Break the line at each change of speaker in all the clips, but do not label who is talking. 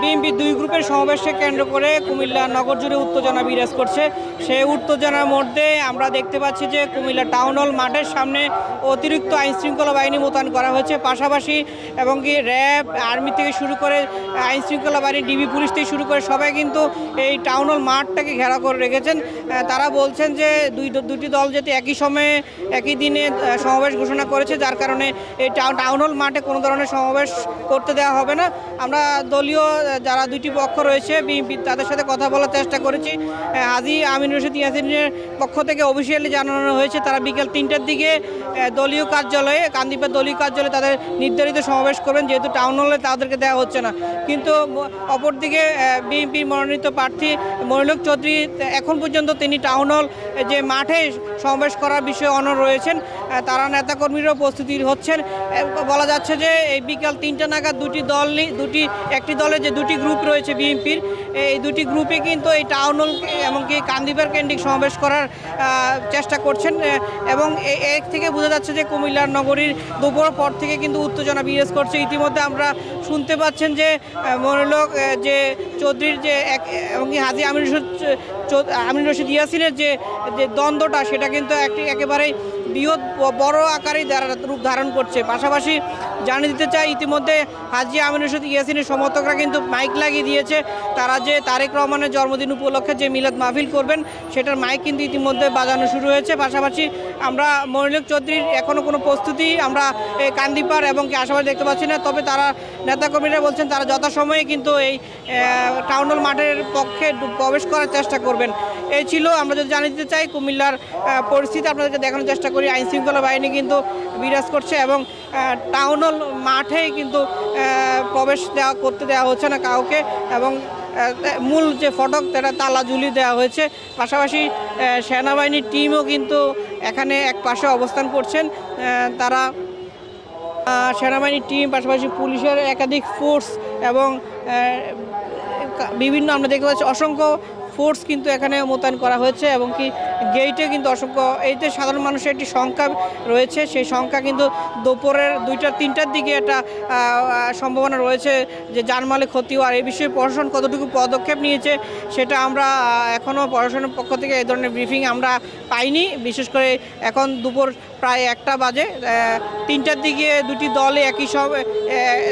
BNP দুই গ্রুপের সমাবেশকে কেন্দ্র করে কুমিল্লা নগর জুড়ে উত্তেজনা বিরাজ করছে। সেই উত্তেজনার মধ্যে আমরা দেখতে পাচ্ছি যে কুমিল্লা টাউন হল মাঠের সামনে অতিরিক্ত আইন শৃঙ্খলা বাহিনী মোতায়েন করা হয়েছে। পাশাপাশি এবং কি র্যাব, আর্মি থেকে শুরু করে আইন শৃঙ্খলা বাহিনী, ডিবি পুলিশ থেকে শুরু করে সবাই কিন্তু এই টাউন হল মাঠটাকে ঘেরা করে রেখেছেন। তারা বলছেন যে দুই দুটি দল যেতে একই সময়ে, একই দিনে সমাবেশ ঘোষণা করেছে, যার কারণে এই টাউন হল মাঠে কোনো ধরনের সমাবেশ করতে দেওয়া হবে না। আমরা দলীয়, যারা দুইটি পক্ষ রয়েছে, বিএনপি তাদের সাথে কথা বলার চেষ্টা করেছি। হাজি আমিন রশিদ ইয়াসিনের পক্ষ থেকে অফিসিয়ালি জানানো হয়েছে, তারা বিকেল তিনটার দিকে দলীয় কার্যালয়ে কান্দিপের দলীয় কার্যালয়ে তাদের নির্ধারিত সমাবেশ করবেন, যেহেতু টাউন হলে তাদেরকে দেওয়া হচ্ছে না। কিন্তু, অপরদিকে বিএনপির মনোনীত প্রার্থী মনিলক চৌধুরী এখন পর্যন্ত তিনি টাউন হল যে মাঠে সমাবেশ করার বিষয়ে অনর রয়েছেন তারা নেতাকর্মীরাও প্রস্তুতি হচ্ছেন। বলা যাচ্ছে যে, এই বিকাল তিনটা নাগাদ দুটি দল দুটি একটি দলের যে দুটি গ্রুপ রয়েছে বিএনপির, এই দুটি গ্রুপে কিন্তু এই টাউন এমনকি কান্দিবার কেন্দ্রিক সমাবেশ করার চেষ্টা করছেন এবং এ- এর থেকে বোঝা যাচ্ছে যে কুমিল্লার নগরীর দুপুর পর থেকে কিন্তু উত্তেজনা বিরাজ করছে। ইতিমধ্যে আমরা শুনতে পাচ্ছেন যে মনোলোক যে চৌধুরীর যে এক, এবং কি হাজি আমির আমির রশিদ ইয়াসিনের যে যে দ্বন্দ্বটা, সেটা কিন্তু একটি একেবারেই বৃহৎ বড় আকারেই রূপ ধারণ করছে। পাশাপাশি জানিয়ে দিতে চাই, ইতিমধ্যে হাজি আমির রশিদ ইয়াসিনের সমর্থকরা কিন্তু মাইক লাগিয়ে দিয়েছে। তারা যে তারেক রহমানের জন্মদিন উপলক্ষে যে মিলাদ মাহফিল করবেন, সেটার মাইক কিন্তু ইতিমধ্যে বাজানো শুরু হয়েছে। পাশাপাশি আমরা মনিলক চৌধুরীর এখনও কোনো প্রস্তুতি, আমরা কান্দিপার এবং কি আশাবাদ দেখতে পাচ্ছি না, তবে তারা নেতাকর্মীরা বলছেন তারা যথাসময়ে কিন্তু এই টাউন হল মাঠের পক্ষে প্রবেশ করার চেষ্টা করবেন। এই ছিল, আমরা যদি জানিয়ে দিতে চাই কুমিল্লার পরিস্থিতি, আপনাদেরকে দেখানোর চেষ্টা করি আইন শৃঙ্খলা বাহিনী কিন্তু বিরাজ করছে এবং টাউন হল মাঠে কিন্তু প্রবেশ দেওয়া, করতে দেওয়া হচ্ছে না কাউকে এবং মূল যে ফটক, সেটা তালা ঝুলিয়ে দেওয়া হয়েছে। পাশাপাশি সেনাবাহিনীর টিমও কিন্তু এখানে এক পাশে অবস্থান করছেন তারা সেনাবাহিনীর টিম, পাশাপাশি পুলিশের একাধিক ফোর্স এবং বিভিন্ন আমরা দেখতে পাচ্ছি অসংখ্য ফোর্স কিন্তু এখানে মোতায়েন করা হয়েছে এবং কি গেইটে কিন্তু অসংখ্য, এইতে সাধারণ মানুষের একটি সংখ্যা রয়েছে। সেই সংখ্যা কিন্তু দুপুরের দুইটা তিনটার দিকে একটা সম্ভাবনা রয়েছে যে জানমালে ক্ষতি হওয়ার। এই বিষয়ে প্রশাসন কতটুকু পদক্ষেপ নিয়েছে সেটা আমরা এখনও প্রশাসনের পক্ষ থেকে এই ধরনের ব্রিফিং আমরা পাইনি। বিশেষ করে এখন দুপুর প্রায় একটা বাজে তিনটার দিকে দুটি দলে একই সব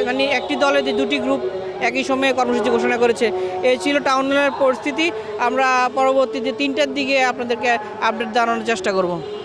মানে একটি দলে যে দুটি গ্রুপ একই সময়ে কর্মসূচি ঘোষণা করেছে। এ ছিল টাউন হলের পরিস্থিতি। আমরা পরবর্তীতে তিনটার দিকে আপনাদেরকে আপডেট জানানোর চেষ্টা করব।